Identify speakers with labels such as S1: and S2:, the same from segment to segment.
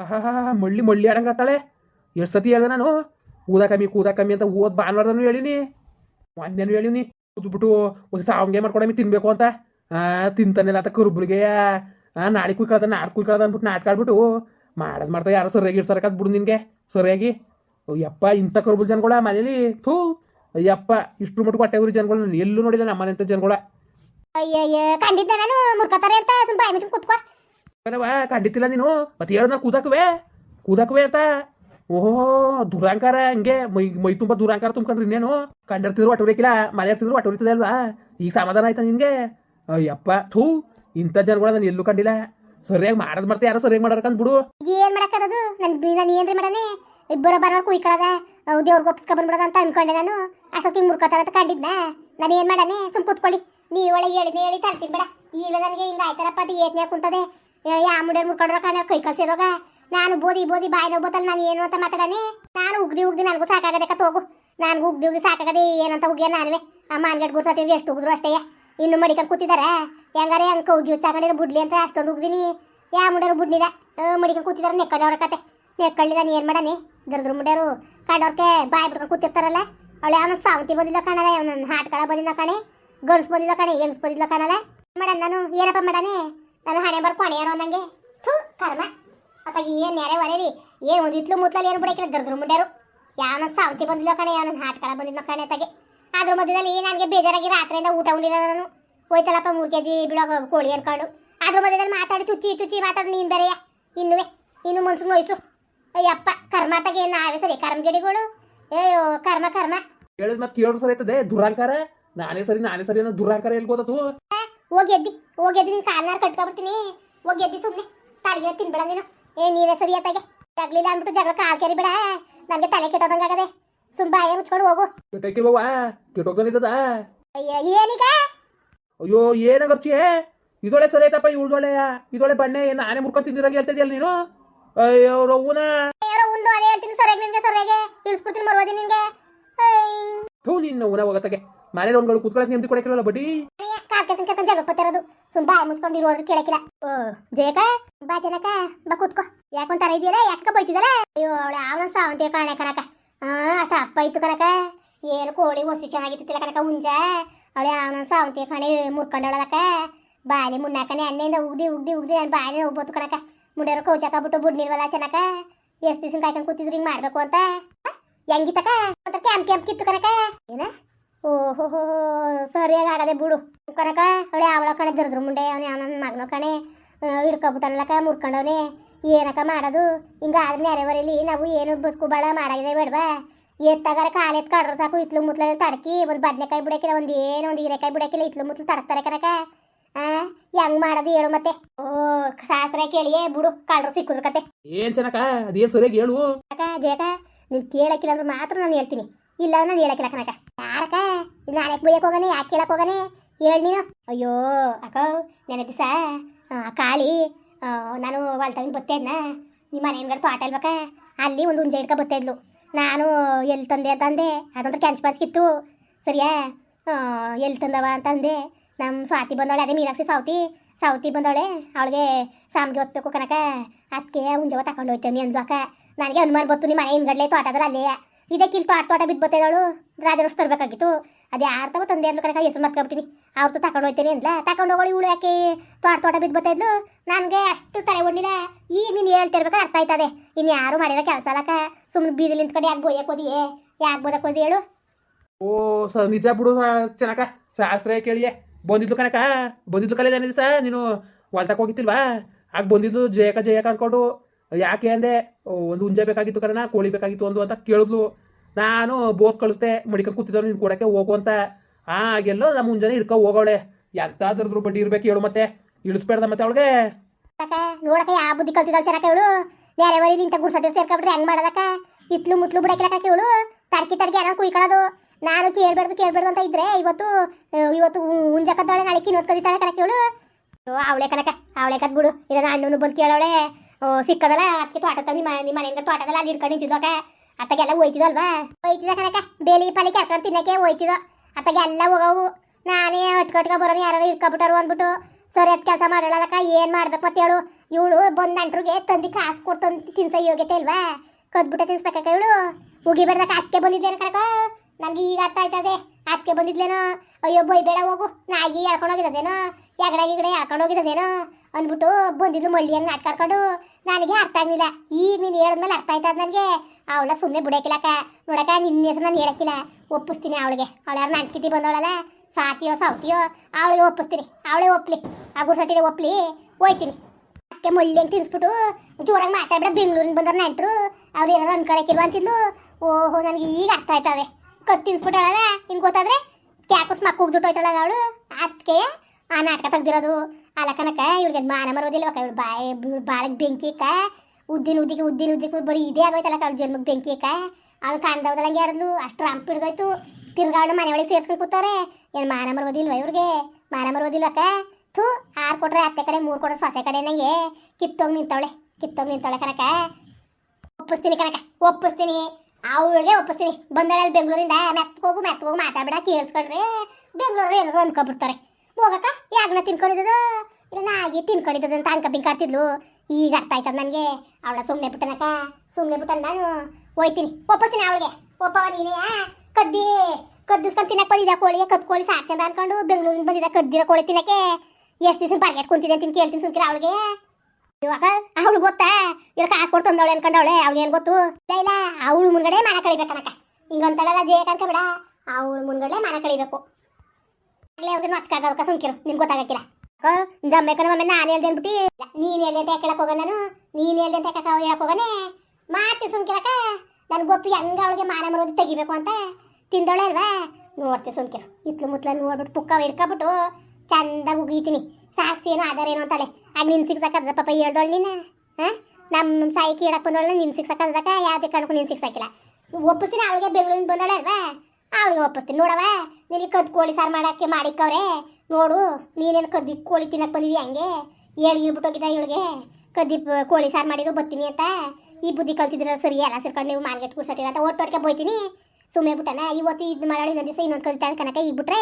S1: ಆಹಾ, ಮಳ್ಳಿ ಮಳ್ಳಿ ಆಡಂಗತ್ತಾಳೆ ಎಷ್ಟು ಸತಿ ಹೇಳ್ದೆ ನಾನು? ಊದ ಕಮ್ಮಿ, ಕೂದ ಕಮ್ಮಿ ಅಂತ ಓದ್ ಭಾನುವಾರದನು ಹೇಳಿನಿ. ಒಂದೇನು ಹೇಳಿನಿ. ಕೂತ್ಬಿಟ್ಟು ಒಂದು ಸಾವಂಗೆ ಮಾಡ್ಕೊಡಮಿ ತಿನ್ಬೇಕು ಅಂತ. ತಿಂತಾನಿಲ್ಲ ಅಂತ ಕರುಬ್ರಿಗೆ. ನಾಳೆ ಕುಯ್ಕೊಳದ ನಾಡ್ ಕಳ್ದ ಅಂದ್ಬಿಟ್ಟು ನಾಟಕ ಆಡ್ಬಿಟ್ಟು ಮಾಡೋದು ಮಾಡ್ತಾ ಯಾರೋ ಸರಿಯಾಗಿ ಇಡ್ಸರಕಾದ್ ಬಿಡು ನಿನಗೆ, ಸರಿಯಾಗಿ. ಯಪ್ಪ, ಇಂಥ ಕರುಬ್ರು ಜನಗಳ ಮನೇಲಿ. ಥೂ ಅಯ್ಯಪ್ಪ ಇಷ್ಟು ಮಟ್ಟ ಹೊಟ್ಟೆ ಊರಿ ಜನಗಳು ಎಲ್ಲೂ ನೋಡಿಲ್ಲ ನಮ್ಮನೆ ಅಂತ ಜನಗಳ.
S2: ಅಯ್ಯಯ್ಯ, ಕಂಡಿದ್ದೆ ನಾನು ಮುರ್ಕೋತಾರೆ ಅಂತ ಸುಮ್ ಬಾಯಿ
S1: ಅಲ್ಲವ ಖಂಡಿತಿಲ್ಲ ನೀನು. ಮತ್ತೆ ಹೇಳ್ದ ಕೂದಕ್ವೆ. ಕೂದಕ್ವೆ ಅಂತ. ಓಹೋ, ದುರಾಂಕಾರ ಹಂಗೆ. ಮೈ ಮೈ ತುಂಬ ದುರಾಂಕಾರ ತುಂಬ್ಕೊಂಡ್ರಿ ಇನ್ನೇನು. ಕಂಡಿರ್ತಿದ್ರು ಒಟ್ಟೋರಿಕಿಲ್ಲ ಮನೆ ಇರ್ತಿದ್ರು ಒಟ್ಟೋರಿತದೆ ಅಲ್ವಾ? ಈಗ ಸಮಾಧಾನ ಆಯ್ತಾ ನಿನ್ಗೆ? ಅಯ್ಯಪ್ಪ, ಥೂ, ಇಂಥ ಜನಗಳ ನಾನು ಎಲ್ಲೂ ಕಂಡಿಲ್ಲ. ಸರಿಯಾಗಿ ಮಾಡೋದು ಮಾಡ್ತಾ ಯಾರೋ ಸರಿಯಾಗಿ ಮಾಡೋರ್ಕಂದ್ ಬಿಡು.
S2: ಏನ್ ಅದು? ನನ್ ನಾನು ಏನ್ರಿ ಮಾಡನೆ? ಇಬ್ಬರ ಬರೋರ್ ಕುಯ್ಕೊಳದ ದೇವ್ರ ಒಪ್ಪಿಸ್ಕೊ ಬಂದ್ಬಿಡದ ಅಂತ ಅನ್ಕೊಂಡೆ ನಾನು. ಅಷ್ಟೊತ್ತಿಗೆ ಮುರ್ಕೋತಾರ ಅಂತ ಕಂಡಿದ್ನ? ನಾನು ಏನ್ ಮಾಡನೆ? ಸುಮ್ ಕೂತ್ಕೊಳ್ಳಿ. ನೀ ಒಳಗೆ ಹೇಳಿದ್ನೆ ಹೇಳಿ ತರ್ತೀನಿ ಬೇಡ. ಈಗ ನನಗೆ ಹಿಂಗ ಆಯ್ತಾರಪ್ಪ ಅದು ಏತ್ನ್ಯಾಗ ಕುಂತದೆ. ಯಾ ಮುಡಿಯರ್ ಮುರ್ಕೊಂಡ್ರ ಕಾಣ, ಕೈ ಕಲ್ಸಿದೋಗ ನಾನು ಬೋದಿ ಬೋದಿ ಬಾಯಿ ನೋವು ನಾನು ಏನು ಅಂತ ಮಾತಾಡನೆ ನಾನು ಉಗ್ದಿ ಉಗ್ದಿ, ನನಗೂ ಸಾಕಾಗದೆ ತೋಗು ಹೋಗು. ಉಗ್ಗಿ ಉಗ್ದಿ ಉಗ್ದಿ ಸಾಕಾಗದೆ ಏನಂತ ಉಗಿಯ ನಾನುವೆ. ಆ ಮಾನ್ಗಡ್ ಗುರ್ಸತ್ತಿದ್ವಿ ಎಷ್ಟು ಉಗಿದ್ರು ಅಷ್ಟೇ. ಇನ್ನು ಮಡಿಕೊಂಡು ಕೂತಿದಾರ. ಹೆಂಗಾರೆ ಹಂಗೆ ಕೌಗಿ ಹುಚ್ಚಾಕೊಂಡಿರೋ ಬುಡ್ಲಿ ಅಂತ ಅಷ್ಟೊಂದು ಉಗ್ದಿನಿ. ಯಾ ಮುಡಿಯರು ಬುಡ್ಲಿದ ಮಡಿಕ ಕೂತಿದಾರ, ನೆಕ್ಕಡವ್ರ ಕತೆ. ನೆಕ್ಕಳ್ಳಿದ ಏನ್ ಮಾಡನೆ ದರ್ದ್ರ ಮುಡಿಯರು ಕಂಡವ್ರಕ್ಕೆ ಬಾಯಿ ಬಿಡ್ಕೊಂಡು ಕೂತಿರ್ತಾರಲ್ಲ. ಅವಳೆ ಅವನ ಸಾವಂತಿ ಬಂದಿಲ್ಲ ಕಾಣಲ್ಲ ಅವನ ಹಾಟ್ಕಳ ಬಂದಿಲ್ಲ ಕಣೆ? ಗರ್ಸ್ ಬಂದಿಲ್ಲ ಕಣೆ ಹೆಂಗ್ಸ್ ಬಂದಿಲ್ಲ ಕಾಣಲ್ಲ. ನಾನು? ಏನಪ್ಪ ಮಾಡನೆ ನಾನು ಹಣೆ ಬರ್ ಯಾರು ಅನ್ನಂಗೆ ಥೂ, ಕರ್ಮ. ಅತ್ತಾಗ ಏನು ಯಾರೇ ಹೊರೇಲಿ ಏನು ಒಂದಿತ್ಲು ಇತ್ಲು ಏನು ಬಿಡಕಿಲ್ಲ ದರ್ದ್ರ ಮುಂಡ್ಯಾರು. ಯಾವನ ಸಾವಂತಿ ಬಂದಿಲ್ಲ ಕಣೆ ಅವನ ಹಾಟ್ಕಳ ಬಂದಿದ್ದ ಕಣೆ ತಗೆ ಅದ್ರ ಮಧ್ಯದಲ್ಲಿ ನನಗೆ ಬೇಜಾರಾಗಿ ರಾತ್ರಿಯಿಂದ ಊಟ ಉಂಡಿಲ್ಲ ನಾನು. ಹೋಯ್ತಲ್ಲಪ್ಪ, ಮೂರು ಕೆ ಜಿ ಬಿಡೋ ಕೋಳಿ ಅನ್ಕೊಂಡು. ಅದ್ರ ಮಧ್ಯದಲ್ಲಿ ಮಾತಾಡಿ, ಚುಚ್ಚಿ ಚುಚ್ಚಿ ಮಾತಾಡಿ, ನೀನು ಬೇರೆಯ? ಇನ್ನುವೆ, ಇನ್ನು ಮನ್ಸು ನೋಯ್ಸು. ಅಯ್ಯಪ್ಪ, ಕರ್ಮ ತಗೆ ನಾವೇ ಸರಿ ಕರ್ಮ ಗಿಡಿಗಳು? ಅಯ್ಯೋ, ಕರ್ಮ ಕರ್ಮ.
S1: ಹೇಳಿದ್ ಮತ್ತೆ ಕೇಳೋದು ಸರಿ ಆಯ್ತದೆ ದುರಾಂಕಾರ? ನಾನೇ ಸರಿ ನಾನೇ ಸರಿ ಅನ್ನೋ ದುರಾಂಕಾರ ಎಲ್ಲಿ ಗೊತ್ತದು
S2: ಹೋಗಿ ಎದ್ದಿ ಹೋಗಿ ಎದ್ದಿ ನೀನು ಕಾಲ್ನಾರ ಕಟ್ಕೊಬಿಡ್ತೀನಿ ಹೋಗಿ ಎದ್ದಿ ಸುಮ್ಮನೆ ತಲೆಗೆ ತಿನ್ಬೇಡ ನೀನು. ಏ ನೀನೇ ಸರಿ ಆತಾಗೆ. ಜಗ್ಲಿಲ್ಲ ಅಂದ್ಬಿಟ್ಟು ಜಗಳ ಕಾಲ್ ಕೇರಿ ಬಿಡ. ನನಗೆ ತಲೆ ಕೆಟ್ಟೋದಂಗಾಗದೆ. ಸುಮ್ ಬಾಯ ಮುಚ್ಕೊಂಡು ಹೋಗು.
S1: ಕೆಟ್ಟಕ್ಕಿಲ್ವವ ಕೆಟ್ಟೋಗ್ತಾನಿದ್ದದ
S2: ಅಯ್ಯ ಏನೀಗ?
S1: ಅಯ್ಯೋ ಏನ ಖರ್ಚಿ ಇದೊಳೆ ಸರಿ ಆಯ್ತಪ್ಪ ಇವಳ್ದೊಳೆ ಇದೊಳೆ ಬಣ್ಣೆ ನಾನೇ ಮುರ್ಕೊಂಡು ತಿಂದಿರಂಗೆ ಹೇಳ್ತಾ ನೀನು? ಅಯ್ಯೋ ರವ್ವನ.
S2: ಯಾರೋ ಒಂದು ಅದೇ ಹೇಳ್ತೀನಿ ಸರಿಯಾಗಿ ನಿನ್ಗೆ ಸರಿಯಾಗಿ. ತಿಳಿಸ್ಬಿಡ್ತೀನಿ ಮರ್ವಾದಿ ನಿನ್ಗೆ
S1: ಥೂ ನಿನ್ನ ಉನ ಹೋಗತ್ತಾಗೆ. ಮನೇಲಿ ಒಂದ್ಗಳು ಕೂತ್ಕೊಳಕ್ ನೆಮ್ಮದಿ ಕೊಡಕ್ಕಿಲ್ಲ ಬಡ್ಡಿ.
S2: ಕೆತನ್ ಜಗಳ ಪತ್ತಿರೋದು ಸುಮ್ ಬಾಯಿ ಮುಚ್ಕೊಂಡು ಇರೋದ್ರ ಕೇಳಕಿಲ್ಲ ಓ, ಜಯಕ? ಬಾ ಜನಕ, ಬಾ ಕೂತ್ಕೋ. ಯಾಕೊಂತಾರ ಇದೆಯಲ್ಲ? ಯಾಕ ಬೈತಿದಲ್ಲ? ಅಯ್ಯೋ, ಅವಳ ಅವನ ಸಾವಂತಿಯ ಕಾಣೆ ಕನಕ ಹಾ ಅಷ್ಟ ಅಪ್ಪ ಇತ್ತು ಕನಕ ಏನು ಕೋಳಿ ಒಸಿ ಚೆನ್ನಾಗಿತ್ತಿಲ್ಲ ಕನಕ ಹುಂಜ. ಅವಳೆ ಅವನ ಸಾವಂತಿಯ ಕಾಣೆ ಮುರ್ಕೊಂಡವಳಕ ಬಾಲಿ ಮುನ್ನಾಕನೆ ಅನ್ನೆಯಿಂದ ಉಗ್ದಿ ಉಗ್ದಿ ಉಗ್ದಿ ನನ್ನ ಬಾಯಿನ ಹೋಗ್ಬೋದು ಕನಕ ಮುಂಡೆರು ಕೌಚಾಕಬಿಟ್ಟು ಬುಡ್ನಿಲ್ವಲ್ಲ ಚೆನ್ನಕ ಎಷ್ಟು ದಿವಸ ಕಾಯ್ಕೊಂಡು ಕೂತಿದ್ರು ಹಿಂಗೆ ಮಾಡ್ಬೇಕು ಅಂತ. ಹೆಂಗಿತಕ ಒಂಥರ ಕ್ಯಾಂಪ್ ಕ್ಯಾಂಪ್ ಕಿತ್ತು ಕನಕ ಏನ? ಓಹೋ ಸರಿಯಾಗಿ ಆಗದೆ ಬಿಡು. ಕನಕ ಅವಳೆ ಅವಳ ಕಣೆ ದುರ್ದ್ರ ಮುಂಡೆ ಅವನೇ ಅವನ ಮಗನ ಕಣೆ ಹಿಡ್ಕೊಬಿಟ್ಟನಲಕ ಮುರ್ಕೊಂಡವನೆ. ಏನಕ ಮಾಡೋದು? ಹಿಂಗ ಆದ್ರೆ ನೆರೆವರಿಲಿ ನಾವು ಏನು ಬದುಕು ಬಾಳ ಮಾಡಾಗಿದೆ ಬೇಡವಾ? ಎತ್ತಾಗಾರ ಕಾಲೆತ್ ಕಡ್ರ ಸಾಕು ಇತ್ಲು ಮುತ್ಲಲ್ಲಿ ತಡಕಿ ಒಂದು ಬದನೆಕಾಯಿ ಬಿಡಕಿಲ್ಲ ಒಂದು ಏನು ಒಂದು ಹೀರೆಕಾಯಿ ಬಿಡಕಿಲ್ಲ ಇತ್ಲು ಮುತ್ಲು ತಡಕ್ತಾರೆ ಕನಕ ಆ ಹೆಂಗ್ ಮಾಡೋದು ಹೇಳು ಮತ್ತೆ. ಓ ಶಾಸ್ತ್ರ ಕೇಳಿಯೇ ಬಿಡು ಕಳ್ರು ಸಿಕ್ಕುದ್ರ ಕತೆ.
S1: ಏನ್ ಚೆನ್ನಕ ಅದೇನ್ ಸರಿಯಾಗಿ ಹೇಳು.
S2: ಅಕ್ಕ ಜಯಕ ನೀನು ಕೇಳಕ್ಕಿಲ್ಲ ಅಂದ್ರೆ ಮಾತ್ರ ನಾನು ಹೇಳ್ತೀನಿ. ಇಲ್ಲ ನಾನು ಹೇಳಕ್ಕಿಲ್ಲ ಕನಕ ಯಾರಕ್ಕ? ನಾನು ಯಾಕೆ ಬೈಯಕ್ಕೆ ಹೋಗನೆ ಯಾಕೆ ಕೇಳಕ್ ಹೋಗನೆ? ಹೇಳಿ ನೀನು ಅಯ್ಯೋ, ಅಕ್ಕ ನೆನೆ ದಿವಸ? ಕಾಳಿ ನಾನು ಹೊಲ್ತಾಗಿನ ಬತ್ತೇದ್ನ ನಿಮ್ಮ ಮನೆ ಹಿಂಗಡೆ ತೋಟ ಇಲ್ಬೇಕ ಅಲ್ಲಿ ಒಂದು ಹುಂಜೆ ಹಿಡ್ಕೊ ಬತ್ತಿದ್ಲು ನಾನು ಎಲ್ಲಿ ತಂದೆ ಅಂತಂದೆ ಅದಂದ್ರೆ ಕೆಂಚ್ ಪಂಚ್ಕಿತ್ತು ಸರಿಯಾ? ಎಲ್ಲಿ ತಂದವ ಅಂತಂದೆ ನಮ್ಮ ಸ್ವಾತಿ ಬಂದವಳೆ, ಅದೇ ಮೀನಾಕ್ಷಿ ಸೌತಿ ಸಾವತಿ ಬಂದವಳೆ, ಅವಳಿಗೆ ಸಾಮ್ಗೆ ಹೊತ್ಬೇಕು ಕನಕ ಅದಕ್ಕೆ ಹುಂಜವ ತಗೊಂಡು ಹೋಯ್ತೇನೆ ಅಂದ್ಲು ಅಕ್ಕ ನನಗೆ ಅನುಮಾನ ಬತ್ತು ನಿಮ್ಮ ಮನೆ ಹಿಂಗಡ್ಲೆ ತೋಟದ್ರೆ ಅಲ್ಲೇ ಇದಕ್ಕೆ ಇಲ್ಲಿ ತೋಟ ತೋಟ ಬಿದ್ದು ಬತ್ತೇದವಳು ರಾಜರೋಸ್ ತರಬೇಕಾಗಿತ್ತು. ಅದು ತಗೋ ತಂದೆ ಅಂದ್ಲು ಕನಕ ಹೆಸರು ಮಾಡ್ಕೊಬಿಟ್ಟಿನಿ ಅವ್ರದ್ದು ತಗೊಂಡು ಹೋಗ್ತೀನಿ ಅಂದ್ಲ. ತಗೊಂಡು ಹೋಗೋಳಿ ಇವಳು ಯಾಕೆ? ತೋಟ ತೋಟ ಬಿದ್ದು ಬತ್ತೈದ್ಲು ನನಗೆ ಅಷ್ಟು ತಲೆ ಒಂದಿಲ್ಲ ಈ ನೀನು ಹೇಳ್ತಿರ್ಬೇಕಾದ್ರೆ ಅರ್ಥ ಆಯ್ತದೆ. ಇನ್ನು ಯಾರು ಮಾಡಿರೋ ಕೆಲಸ ಅಲ್ಲಕ ಸುಮ್ಮನೆ ಬೀದಿಲಿ ನಿಂತ್ಕೊಂಡು, ಯಾಕೆ ಬೋಯಕ್ಕೆ ಹೋದಿಯೇ? ಯಾಕೆ ಬೋದಕ್ಕೆ ಹೋದಿ ಹೇಳು?
S1: ಓ, ಸ ನಿಜ ಬಿಡು ಚೆನ್ನಕ ಶಾಸ್ತ್ರ ಕೇಳಿಯೇ. ಬಂದಿದ್ಲು ಕನಕ ಬಂದಿದ್ಲು ಕಲೆ ನನಗೆ ಸಹ ನೀನು ಹೊಲ್ತಕ್ಕೆ ಹೋಗಿತ್ತಿಲ್ವಾ? ಆಗ ಬಂದಿದ್ದು ಜಯಕ ಜಯಕ ಅನ್ಕೊಂಡು. ಯಾಕೆ ಅಂದೆ? ಒಂದು ಹುಂಜೆ ಬೇಕಾಗಿತ್ತು ಕಣ ಕೋಳಿ ಬೇಕಾಗಿತ್ತು ಒಂದು ಅಂತ ಕೇಳಿದ್ಲು. ನಾನು ಬೋತ್ ಕಳಿಸ್ದೆ ಮಡಿಕೊಂಡು ಕೂತಿದ್ದವ್ರು ನೀನು ಕೊಡಕ್ಕೆ ಹೋಗು ಅಂತ. ಆಗೆಲ್ಲೋ ನಮ್ಮ ಮುಂಜಾನೆ ಹಿಡ್ಕೊ ಹೋಗೋಳೆ ಎಂತಾದ್ರದ್ರು ಬಡ್ಡಿ ಇರ್ಬೇಕು ಹೇಳು ಮತ್ತೆ. ಇಳಿಸ್ಬೇಡ್ದ ಮತ್ತೆ ಅವಳಿಗೆ.
S2: ನೋಡಕ್ಕೆ ಯಾವ ಬುದ್ಧಿ ಕಲ್ತಿದ್ದಾಳೆ ಚೆನ್ನಾಕ ಇವಳು ಬೇರೆ ಇಂಥ ಗುರ್ಸಟ್ಟಿ ಸೇರ್ಕೊಬಿಟ್ರೆ ಹೆಂಗ್ ಮಾಡೋದಕ್ಕ ಇತ್ಲು ಮುತ್ಲು ಬಿಡಕ್ಕಿಲ್ಲಕ್ಕ ಇವಳು ತರ್ಕಿ ತರ್ಕಿ ಏನೋ ಕುಯ್ಕೊಳ್ಳೋದು. ನಾನು ಕೇಳ್ಬಾರ್ದು ಕೇಳ್ಬಾರ್ದು ಅಂತ ಇದ್ರೆ ಇವತ್ತು ಇವತ್ತು ಮುಂಜಾಕದ್ದಾಳೆ ನಾಳೆ ಕಿನ್ನೋದು ಕದಿತಾಳೆ ಕರಕ್ಕೆ ಇವಳು ಅವಳೆ ಕನಕ ಅವಳೆ ಕದ್ ಬಿಡು ಇದನ್ನ ಅಣ್ಣನು ಬಂದು ಕೇಳವಳೆ. ಸಿಕ್ಕದಲ್ಲ, ಅದಕ್ಕೆ ತೋಟ ನಿಮ್ಮ ನಿಮ್ಮ ಮನೆಯಿಂದ ತೋಟದಲ್ಲ ಅಲ್ಲಿ ಹಿಡ್ಕೊಂಡು ನಿಂತಿದ್ವಾಗ ಅತ್ತಗೆಲ್ಲ ಹೋಯ್ತಿದಲ್ವಾ ಹೋಯ್ತಿದ ಕಣಕ ಬೇಲಿ ಪಾಲಿ ಕರ್ಕೊಂಡು ತಿನ್ನಕ್ಕೆ ಹೋಯ್ತಿದ ಅತ್ತಗೆ ಎಲ್ಲ ಹೋಗವು. ನಾನೇ ಅಟ್ಕಟ್ಕ ಬರೋನು ಯಾರು ಇಟ್ಕೊಬಿಟ್ಟರು ಅಂದ್ಬಿಟ್ಟು ಸರಿಯಾದ ಕೆಲಸ ಮಾಡಲ್ಲಕ್ಕ ಏನು ಮಾಡ್ಬೇಕು ಮತ್ತೆ ಹೇಳು. ಇವಳು ಬಂದ ಅಂಟ್ರಿಗೆ ತಂದಿ ಕಾಸು ಕೊಟ್ಟು ತಿನ್ಸ ಯೋಗ್ಯತೆ ಇಲ್ವಾ ಕದ್ಬಿಟ್ಟೆ ತಿನ್ಸ್ಬೇಕಕ್ಕ ಇವಳು. ಉಗಿಬೇಡ್ದಕ್ಕ ಅಕ್ಕೆ ಬಂದಿದ್ದೇನೆ ಕಣಕ ನನ್ಗೆ ಈಗ ಅರ್ಥ ಆಯ್ತದೆ ಅಕ್ಕೆ ಬಂದಿದ್ಲೇನೋ? ಅಯ್ಯೋ ಬೈ ಬೇಡ ಹೋಗು. ನಾಯಿ ಎಳ್ಕೊಂಡು ಹೋಗಿದ್ದೇನೋ? ಎಗಡೆ ಗಿಗಡೆ ಹಾಕೊಂಡು ಹೋಗಿದ್ದೇನೋ? ಅಂದ್ಬಿಟ್ಟು ಬಂದಿದ್ಲು ಮಳ್ಳಿ ಹಂಗೆ ನಾಟ್ಕಾಡ್ಕೊಂಡು ನನಗೆ ಅರ್ಥ ಆಗಲಿಲ್ಲ. ಈಗ ನೀನು ಹೇಳಿದ್ಮೇಲೆ ಅರ್ಥ ಆಯ್ತದ ನನಗೆ. ಅವಳ ಸುಮ್ಮನೆ ಬಿಡಕ್ಕಿಲ್ಲಕ್ಕ ನೋಡಕ್ಕ, ನಿನ್ನ ಹೆಸರು ನಾನು ಹೇಳಕ್ಕಿಲ್ಲ. ಒಪ್ಪಿಸ್ತೀನಿ ಅವಳಿಗೆ. ಅವಳು ಯಾರು ನಂಟಿತಿ ಬಂದವಳಲ್ಲ? ಸಾತಿಯೋ ಸಾವ್ತಿಯೋ ಅವಳಿಗೆ ಒಪ್ಪಿಸ್ತೀನಿ. ಅವಳೇ ಒಪ್ಲಿ. ಆ ಗುಡ್ಸಟ್ಟಿಗೆ ಒಪ್ಲಿ. ಹೋಯ್ತೀನಿ. ಅಕ್ಕೆ ಮುಳ್ಳಿ ಹಂಗೆ ತಿನ್ಸ್ಬಿಟ್ಟು ಜೋರಾಗಿ ಮಾತಾಡ್ಬಿಡ. ಬೆಂಗಳೂರಿಗೆ ಬಂದವ್ರು ನೆಂಟರು. ಅವ್ರು ಏನಾರು ಅನ್ಕೊಳಕ್ಕಿಲ್ವ ಅಂತಿದ್ಲು. ಓಹೋ, ನನಗೆ ಈಗ ಅರ್ಥ ಆಯ್ತದೆ. ಕತ್ ತಿನ್ಸ್ಬಿಟ್ಟಳಲ್ಲ? ಇನ್ನು ಗೊತ್ತಾದ್ರೆ? ಕ್ಯಾಕುಸ್ ಮಕ್ಕ ಹೋಗ್ದುಟ್ಟೋಯ್ತಾಳಲ್ಲ ಅವಳು? ಅದಕ್ಕೆ ಆ ನಾಟಕ ತೆಗ್ದಿರೋದು. ಅಲ್ಲ ಕನಕ ಇವ್ರಿಗೆ ಮಾನ ಇವಳು ಬಾಯಿ ಬಾಳಕ್ಕೆ ಬೆಂಕಿ ಅಕ್ಕ ಉದ್ದಿನ ಉದ್ದಿಗೆ ಉದ್ದಿನ ಉದ್ದಿಗೆ ಬರೀ ಇದೇ ಆಗೋಯ್ತಲ್ಲ ಅವ್ಳ ಜನ್ಮಕ್ಕೆ ಬೆಂಕಿ ಅಕ್ಕ ಅವಳು ಕಾಣ್ದವ್ದಲ್ಲಂಗೆ ಆಡಿದ್ಲು ಅಷ್ಟು ರಂಪ್ ಹಿಡ್ದೋಯ್ತು. ತಿರ್ಗಾಡು ಮನೆ ಒಳಗೆ ಸೇರ್ಸ್ಕೊಂಡು ಕೂತಾರೆ ಏನು ಮಾನ ಮರೋದಿಲ್ವ ಇವ್ರಿಗೆ? ಮಾನ ಮರೋದಿಲ್ವಕ್ಕ ಥೂ, ಆರು ಕೊಟ್ರೆ ಅತ್ತೆ ಕಡೆ, ಮೂರು ಕೊಟ್ರೆ ಸೊಸೆ ಕಡೆ ನಂಗೆ. ಕಿತ್ತೋಗಿ ನಿಂತವಳೆ ಕಿತ್ತೋಗಿ ನಿಂತವಳೆ ಕನಕ ಒಪ್ಪಿಸ್ತೀನಿ ಕನಕ ಒಪ್ಪಿಸ್ತೀನಿ. ಅವಳಿಗೆ ಒಪ್ಪಿಸ್ತೀನಿ. ಬಂದಳಲ್ಲಿ ಬೆಂಗಳೂರಿಂದ ಮೆತ್ಕೋಗು ಮೆತ್ಕೋಗು ಮಾತಾಡ್ಬೇಡ, ಕೇಳಿಸ್ಕೊಳ್ರಿ. ಬೆಂಗಳೂರು ಏನಾದ್ರು ಅನ್ಕೊಬಿಡ್ತಾರೆ. ಹೋಗಕ್ಕ ಯಾಗ್ನ ತಿನ್ಕೊಂಡಿದ್ದು ನಾಗಿ ತಿನ್ಕೊಂಡಿದ್ದು ಅಂತ ಅನ್ಕ ಬಿಂಕಾಡ್ತಿದ್ಲು ಈಗ ಅರ್ಥ ಆಯ್ತದ ನನಗೆ. ಅವಳ ಸುಮ್ಮನೆ ಬಿಟ್ಟನಕ. ಸುಮ್ಮನೆ ಬಿಟ್ಟ ನಾನು ಹೋಯ್ತೀನಿ. ಒಪ್ಪಿಸ್ತೀನಿ ಅವಳಿಗೆ. ಒಪ್ಪವ ನೀನೇ ಕದ್ದಿ. ಕದ್ದಿಸ್ಕೊಂಡು ತಿನ್ನಕ್ಕೆ ಬಂದಿದ್ದ ಕೋಳಿಗೆ ಕದ್ ಕೋಳಿ ಸಾಕ್ತಂದ ಅನ್ಕೊಂಡು ಬೆಂಗಳೂರಿಂದ ಬಂದಿದ್ದ ಕದ್ದಿರೋ ಕೋಳಿ ತಿನ್ನಕ್ಕೆ? ಎಷ್ಟು ದಿವಸ ಬಾರ್ಗೆಟ್ ಕುಂತಿದೆ ಅಂತ ಕೇಳ್ತೀನಿ ಸುಮ್ಕಿರ ಅವಳಿಗೆ. ಇವಾಗ ಅವಳು ಗೊತ್ತಾ? ಇಲ್ಲ ಕಾಸು ಕೊಟ್ಟು ತಂದವಳೆ ಅನ್ಕೊಂಡವಳೆ. ಅವಳಿಗೆ ಏನು ಗೊತ್ತು? ಇಲ್ಲ ಅವಳು ಮುಂದ್ಗಡೆ ಮನ ಕಳಿಬೇಕನಕ ಹಿಂಗಂತಳಲ್ಲ ಜೇ ಕನ್ಕ ಬಿಡ. ಅವಳು ಮುಂದ್ಗಡೆ ಮನ ಕಳಿಬೇಕು. ಅಲ್ಲೇ ಅವ್ರಿಗೆ ನಚ್ಕಾಗಕ್ಕ ಸುಮ್ಕಿರು. ನಿಮ್ಗೆ ಗೊತ್ತಾಗಕ್ಕಿಲ್ಲ ದಮ್ಮೆಕನ ಒಮ್ಮೆ ನಾನು ಹೇಳ್ದೆ ಅನ್ಬಿಟ್ಟು ನೀನು ಹೇಳ್ದೆ ಅಂತ ಹೇಳಕ್ ಹೋಗ ನಾನು? ನೀನು ಹೇಳ್ದೆ ಅಂತ ಯಾಕೆ ಹೇಳಕ್ ಹೋಗನೆ? ಮಾತಿ ಸುಮ್ಕಿರಕ್ಕ. ನನ್ಗೆ ಗೊತ್ತು ಹೆಂಗ ಅವಳಿಗೆ ಮಾನ ಮರೋದು ತೆಗಿಬೇಕು ಅಂತ. ತಿಂದವಳೆ ಅಲ್ವಾ? ನೋಡ್ತೀನಿ ಸುಮ್ಕಿರು. ಇತ್ಲು ಮುತ್ಲ ನೋಡ್ಬಿಟ್ಟು ಪುಕ್ಕ ಹಿಡ್ಕೊಬಿಟ್ಟು ಚಂದಾಗಿ ಉಗೀತೀನಿ. ಸಾಕ್ಷಿ ಏನೋ ಆಧಾರ ಏನೋ ಅಂತಾಳೆ. ಆಗ ನಿನ್ ಸಿಕ್ಸಕ್ಕದ ಪಾಪ ಹೇಳ್ದವಳು ನೀನು ಹಾಂ ನಮ್ಮ ಸಾಯಿ ಹೇಳಕ್ ಬಂದವಳು ನಿನ್ ಸಿಕ್ಸಕ್ಕದಕ್ಕ ಯಾವ್ದೇ ಕಾರಣಕ್ಕೂ ನಿನ್ ಸಿಕ್ಸಕ್ಕಿಲ್ಲ ಒಪ್ಪಿಸ್ತೀನಿ, ಅವಳಿಗೆ ಬೆಂಗಳೂರಿಂದ ಬಂದವಳೆ ಅಲ್ವಾ? ಅವಳಿಗೆ ಒಪ್ಪಿಸ್ತೀನಿ. ನೋಡವ ನಿನಗೆ ಕದ್ದು ಕೋಳಿ ಸಾರು ಮಾಡಕ್ಕೆ ಮಾಡಿಕ್ಕವ್ರೆ. ನೋಡು, ನೀನೇನು ಕದ್ದಿ ಕೋಳಿ ತಿನ್ನಕ್ಕೆ ಬಂದಿದ್ದಿ ಹಂಗೆ? ಹೇಳಿ ಇಳ್ಬಿಟ್ಟೋಗಿದ್ದ ಇವಳಿಗೆ? ಕದ್ದಿ ಕೋಳಿ ಸಾರು ಮಾಡಿದ್ರು ಬರ್ತೀನಿ ಅಂತ? ಈ ಬುದ್ಧಿ ಕಲ್ತಿದ್ರೆ ಸರಿ, ಎಲ್ಲ ಸೇರ್ಕೊಂಡು ನೀವು ಮಾರ್ಕೆಟ್ ಕೂರ್ಸಟ್ಟಿರ ಅಂತ ಒಟ್ಟೊಟ್ಟಿಗೆ ಬೋಯ್ತೀನಿ ಸುಮ್ಮನೆ ಬಿಟ್ಟನ, ಇವತ್ತು ಇದು ಮಾಡಿ ಇನ್ನೊಂದು ದಿವಸ ಇನ್ನೊಂದು ಕಲಿತಾಳೆ ಕನಕ ಈಗ ಬಿಟ್ರೆ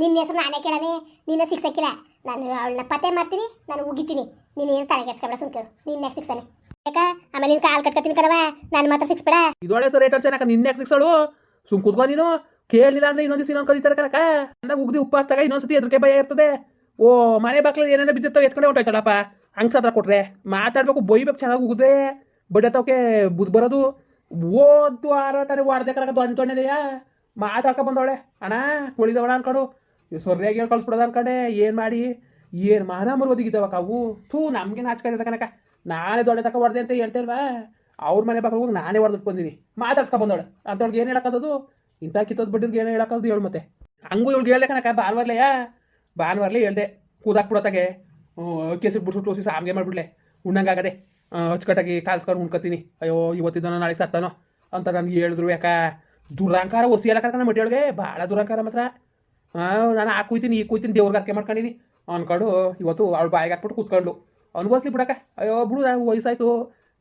S2: ನಿನ್ನ ಹೆಸರು ನಾನೇ ಕೇಳನೆ, ನಿನ್ನ ಸಿಕ್ಸಕ್ಕಿಲ್ಲ ನಾನು ಅವಳನ್ನ ಪತ್ತೆ ಮಾಡ್ತೀನಿ, ನಾನು ಉಗಿತೀನಿ. ನೀನು ಏನು ತಲೆ ಕೆಡ್ಸ್ಕೊಬೇಡ ಸುಮ್ಕೇಳು ನಿನ್ನ ಸಿಕ್ಸಾನೆ ಯಾಕ? ಆಮೇಲೆ ನೀನು ಕಾಲು ಕಟ್ಕೊತೀನಿ ಕಣವ ನಾನು ಮಾತ್ರ ಸಿಕ್ಸ್ಬೇಡ
S1: ಇದೊಳೆ ಸರ್ ರೇಟ್ ನಿನ್ನ ನಿನ್ನೆ ಸಿಕ್ಸಳು ಸುಮ್ ಕುತ್ಕೊ ನೀನು? ಕೇಳಲಿಲ್ಲ ಅಂದ್ರೆ ಇನ್ನೊಂದು ದಿವಸ ಇನ್ನೊಂದು ಕಲಿತಾರೆ ಕಣಕ ಅಂದಾಗ ಉಗ್ದಿ ಉಪ್ಪು ಹಾಕ್ತಾಗ ಇನ್ನೊಂದ್ಸತಿ ಎದ್ರಿಕೆ ಭಯ ಇರ್ತದೆ. ಓ, ಮನೆ ಬಾಕ್ಲು ಏನೇನೋ ಬಿದ್ದಿರ್ತಾವೆ ಎತ್ಕೊಂಡೆ ಹೊಂಟೋಯ್ತಾಳಪ್ಪ ಹಂಗೆ ಸತ್ರ ಕೊಟ್ರೆ ಮಾತಾಡ್ಬೇಕು ಬೈಬೇಕು ಚೆನ್ನಾಗಿ ಉಗಿದೆ ಬಡತವಕ್ಕೆ ಬುದ್ ಬರೋದು. ಓದ್ದು ಆರೋ ತಾರೆ ವಾಡ್ದೆ ಕಣಕ ದೊಡ್ಡ ದೊಣ್ಣೆದೆಯಾ ಮಾತಾಡ್ಕೊ ಬಂದವಳೆ. ಅಣ್ಣ ಕುಳಿದವಳ ಅನ್ಕೊಂಡು. ಸೊರ್ರಿಯಾಗಿ ಹೇಳಿ ಕಳ್ಸ್ಬಿಡೋದು ಅನ್ಕೊಂಡೆ. ಏನು ಮಾಡಿ? ಏನು ಮಾನ ಮರುವುದಿಗಿದ್ದಾವ ಕಾವು? ಥೂ, ನಮಗೆ ನಾಚ್ಕೊಂಡಿದ್ದ ಕನಕ ನಾನೇ ದೊಡ್ಡ ತಕ ಹೊಡೆದೆ ಅಂತ ಹೇಳ್ತೇಲ್ವಾ ಅವ್ರ ಮನೆ ಹೋಗಿ ನಾನೇ ಹೊಡೆದ್ಬಿಟ್ಟು ಬಂದೀನಿ. ಮಾತಾಡ್ಸ್ಕೊ ಬಂದವಳೆ. ಅಂತವಳಿಗೆ ಏನು ಹೇಳಕ್ಕದು ಇಂಥ ಕಿತ್ತೋದು ಬಿಟ್ಟಿದ್ದು ಏನೋ ಹೇಳಕ್ಕದು ಹೇಳು ಮತ್ತೆ? ಹಂಗೂ ಇವ್ಳಿಗೆ ಹೇಳ್ದೆ ಕನಕ ಭಾನುವಾರ್ಲೆಯಾ ಭಾನುವಾರ್ಲೆ ಹೇಳ್ದೆ ಕೂದಾಕ್ಬಿಡತ್ತಾಗೆ ಕೆಸಿಗೆ ಬಿಡ್ಸ್ಬಿಟ್ಟು ಓಸಿ ಸಾಮ್ಗೆ ಮಾಡಿಬಿಡ್ಲೆ. ಉಣ್ಣಂಗಾಗದೆ ಅಚ್ಚುಕಟ್ಟಾಗಿ ಕಾಲ್ಸ್ಕೊಂಡು ಉಣ್ಕೊತೀನಿ. ಅಯ್ಯೋ, ಇವತ್ತಿದ್ದಾನೋ, ನಾಳೆ ಸತ್ತಾನೋ ಅಂತ ನನಗೆ ಹೇಳಿದ್ರು ಯಾಕ? ದುರಂಕಾರ ಒಸಿ ಎಲ್ಲ ಕರ್ಕೊಂಡು ಮಟ್ಟಿಯೊಳಗೆ. ಭಾಳ ದುರಂಕಾರ ಮಾತ್ರ. ಹಾಂ ನಾನು ಆ ಕುಯ್ತೀನಿ, ಈ ಕುಯ್ತೀನಿ, ದೇವ್ರಿಗೆ ಅರ್ಕೆ ಮಾಡ್ಕೊಂಡಿನಿ. ಅನ್ಕೊಂಡು ಇವತ್ತು ಅವಳು ಬಾಯಿಗೆ ಹಾಕ್ಬಿಟ್ಟು ಕೂತ್ಕೊಂಡ್ಲು. ಅನುಭವಿಸ್ಲಿ ಬಿಡಕ್ಕ. ಅಯ್ಯೋ, ಬಿಡು ನಾವು ವಯಸ್ಸಾಯ್ತು.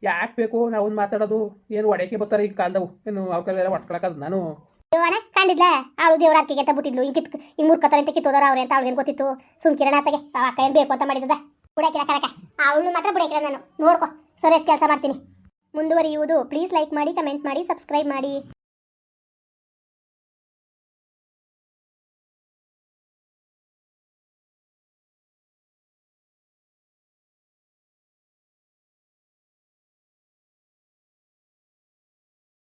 S1: ಯಾಕೆ ಬೇಕು ನಾವು ಮಾತಾಡೋದು. ಏನು ಒಡೆಯಕ್ಕೆ ಬರ್ತಾರೆ ಈಗ ಕಾಲದವು. ಏನು ಅವಕ್ಕೆಲ್ಲ ಹೊಡ್ಸ್ಕೊಳಕ್ಕದು ನಾನು.
S2: ದೇವನ ಕಂಡಿದ್ಲ ಅವಳು ದೇವ್ರ ಅಕ್ಕಿಗೆ ಅಂತ ಬಿಟ್ಟಿದ್ಲು. ಹಿಂಗೆ ಕಿತ್ ಹಿಂಗೆ ಮೂರ್ಖತಾರೆ ಅಂತ ಕಿತ್ತೋದಾರ ಅವ್ರೆ ಅಂತ ಅವಳಿಗೆ ಗೊತ್ತಿತ್ತು. ಸುಮ್ಕಿರಣ ಆತಗೆ ಅವ ಅಕ್ಕ ಏನು ಬೇಕು ಅಂತ ಮಾಡಿದ್ದ? ಬುಡಕಿಲ್ಲ ಕರಕ ಅವಳು ಮಾತ್ರ ಬುಡಕಿಲ್ಲ ನಾನು. ನೋಡ್ಕೊ ಸರಿ ಕೆಲಸ ಮಾಡ್ತೀನಿ. ಮುಂದುವರಿಯುವುದು ಪ್ಲೀಸ್ ಲೈಕ್ ಮಾಡಿ ಕಮೆಂಟ್ ಮಾಡಿ ಸಬ್ಸ್ಕ್ರೈಬ್ ಮಾಡಿ.